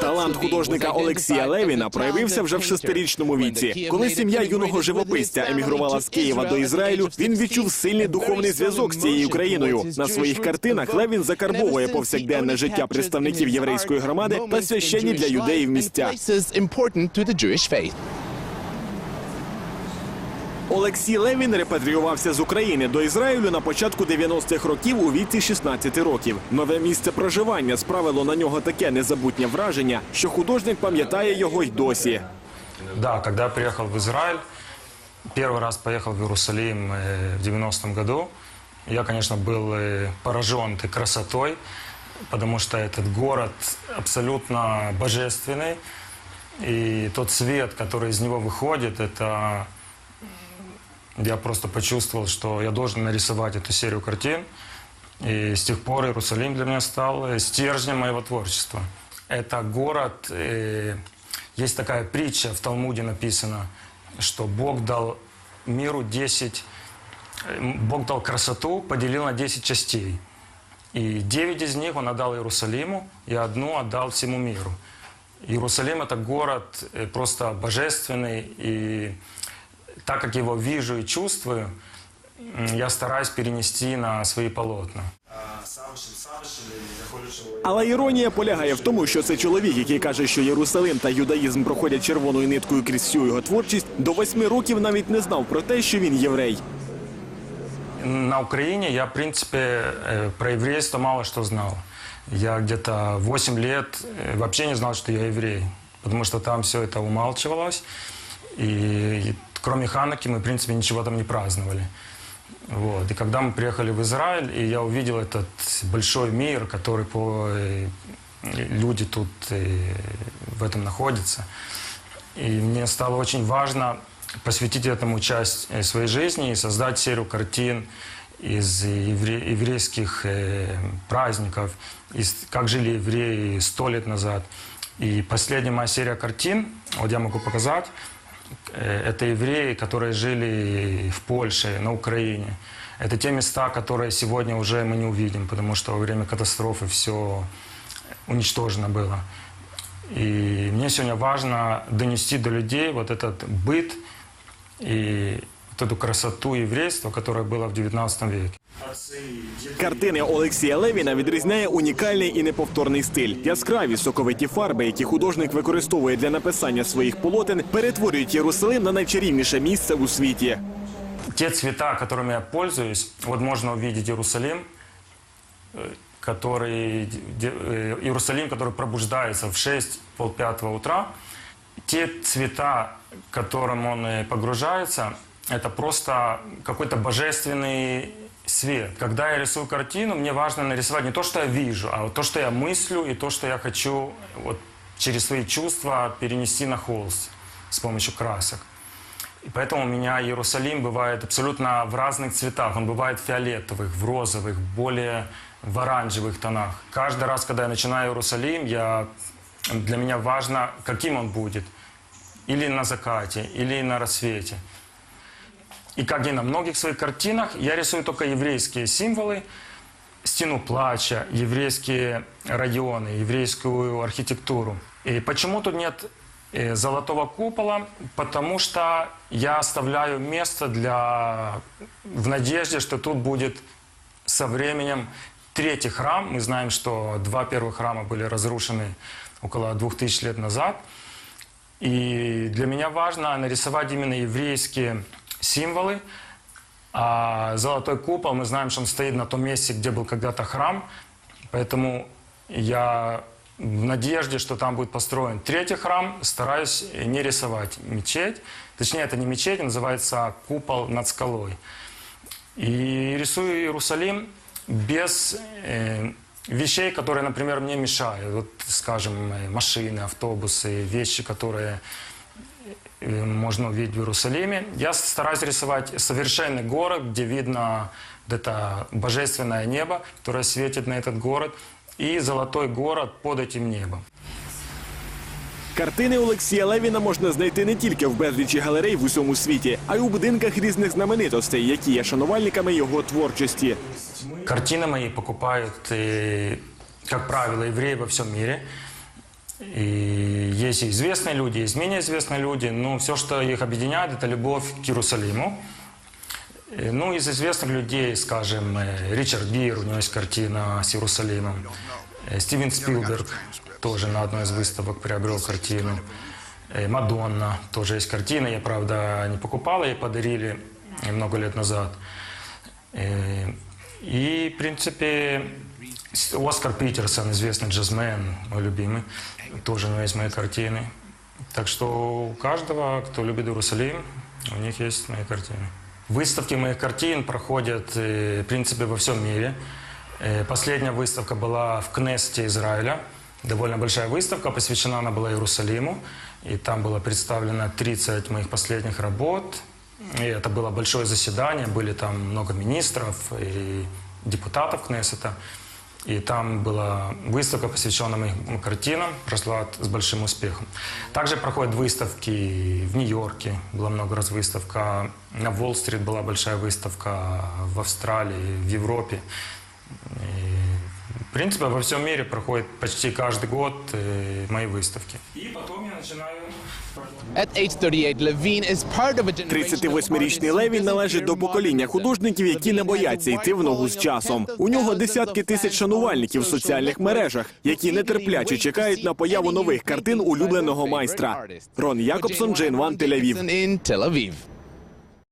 Талант художника Олексія Левіна проявився вже в шестирічному віці. Коли сім'я юного живописця емігрувала з Києва до Ізраїлю, він відчув сильний духовний зв'язок з цією країною. На своїх картинах Левін закарбовує повсякденне життя представників єврейської громади та священні для юдеїв місця. Олексій Левін репатріювався з України до Ізраїлю на початку 90-х років у віці 16 років. Нове місце проживання справило на нього таке незабутнє враження, що художник пам'ятає його й досі. Да, когда я приехал в Израиль, первый раз поехал в Иерусалим э, в 90-м году, я, конечно, был э, поражен этой красотой, потому что этот город абсолютно божественный, и тот свет, который из него выходит, это я просто почувствовал, что я должен нарисовать эту серию картин. И с тех пор Иерусалим для меня стал э, стержнем моего творчества. Это город, э, есть такая притча в Талмуде написана, что Бог дал миру 10, э, Бог дал красоту, поделил на 10 частей. И 9 из них он отдал Иерусалиму, и одну отдал всему миру. Иерусалим – это город просто божественный, и так как его вижу и чувствую, м, я стараюсь перенести на свои полотна. Але іронія полягає в тому, що це чоловік, який каже, що Єрусалим та юдаїзм проходять червоною ниткою крізь всю його творчість, до восьми років навіть не знав про те, що він єврей. На Украине я, в принципе, э, про еврейство мало что знал. Я где-то 8 лет э, вообще не знал, что я еврей, потому что там все это умалчивалось. И кроме Ханаки мы, в принципе, ничего там не праздновали. Вот. И когда мы приехали в Израиль, и я увидел этот большой мир, который по... э, люди тут э, в этом находятся, и мне стало очень важно посвятить этому часть э, своей жизни и создать серию картин из евре- еврейских праздников, из как жили евреи сто лет назад. И последняя моя серия картин, вот я могу показать, это евреи, которые жили в Польше, на Украине. Это те места, которые сегодня уже мы не увидим, потому что во время катастрофы все уничтожено было. И мне сегодня важно донести до людей вот этот быт и вот эту красоту еврейства, которое было в 19 веке. Картини Олексія Левіна відрізняє унікальний і неповторний стиль. Яскраві соковиті фарби, які художник використовує для написання своїх полотен, перетворюють Єрусалим на найчарівніше місце у світі. Те цвета, которыми я пользуюсь, вот можно увидеть Иерусалим, э, который, де- э, Иерусалим, который пробуждается в 6 полпятого утра. Те цвета, которым он э, погружается, это просто какой-то божественный свет. Когда я рисую картину, мне важно нарисовать не то, что я вижу, а то, что я мыслю и то, что я хочу вот, через свои чувства перенести на холст с помощью красок. И поэтому у меня Иерусалим бывает абсолютно в разных цветах. Он бывает в фиолетовых, в розовых, более в оранжевых тонах. Каждый раз, когда я начинаю Иерусалим, я, для меня важно, каким он будет. Или на закате, или на рассвете. И как и на многих своих картинах, я рисую только еврейские символы, стену плача, еврейские районы, еврейскую архитектуру. И почему тут нет э, золотого купола? Потому что я оставляю место для... в надежде, что тут будет со временем третий храм. Мы знаем, что два первых храма были разрушены около двух тысяч лет назад. И для меня важно нарисовать именно еврейские символы. А золотой купол, мы знаем, что он стоит на том месте, где был когда-то храм. Поэтому я в надежде, что там будет построен третий храм, стараюсь не рисовать мечеть. Точнее, это не мечеть, а называется купол над скалой. И рисую Иерусалим без э, вещей, которые, например, мне мешают. Вот, скажем, машины, автобусы, вещи, которые можно увидеть в Иерусалиме. Я стараюсь рисовать совершенный город, где видно вот это божественное небо, которое светит на этот город, и золотой город под этим небом. Картини Олексія Левіна можна знайти не тільки в безлічі галерей в усьому світі, а й у будинках різних знаменитостей, які є шанувальниками його творчості. Картины мои покупают э, как правило, евреи во всем мире. И есть известные люди, есть менее известные люди, но все, что их объединяет, это любовь к Иерусалиму. Ну, из известных людей, скажем, э, Ричард Гир, у него есть картина с Иерусалимом. Э, Стивен Спилберг тоже на одной из выставок приобрел картину. Э, Мадонна тоже есть картина. Я, правда, не покупал, ей подарили много лет назад. И, в принципе, Оскар Питерсон, известный джазмен, мой любимый, тоже у него есть мои картины. Так что у каждого, кто любит Иерусалим, у них есть мои картины. Выставки моих картин проходят, э, в принципе, во всем мире. Э, Последняя выставка была в Кнессете Израиля. Довольно большая выставка, посвящена она была Иерусалиму. И там было представлено 30 моих последних работ. И это было большое заседание, были там много министров и депутатов Кнессета. И там была выставка, посвященная моим картинам, прошла с большим успехом. Также проходят выставки в Нью-Йорке, была много раз выставка, на Уолл-стрит была большая выставка, в Австралии, в Европе. И, в принципе, во всем мире проходит почти каждый год э, мои выставки. И потом я начинаю At age 38, Levine is part of a generation of 38-річний artists Левін who належить до visit their покоління modernism. художників, які не Levine бояться has a йти в ногу з wide часом. following of У нього tens of десятки thousands тисяч of шанувальників в fans on соціальних social мережах, networks які who нетерпляче eagerly wait чекають to на see появу any new нових картин paintings by their улюбленого favorite майстра. artists. Рон Якобсон, Jane Джейн Ван, Wang Тель-Авів.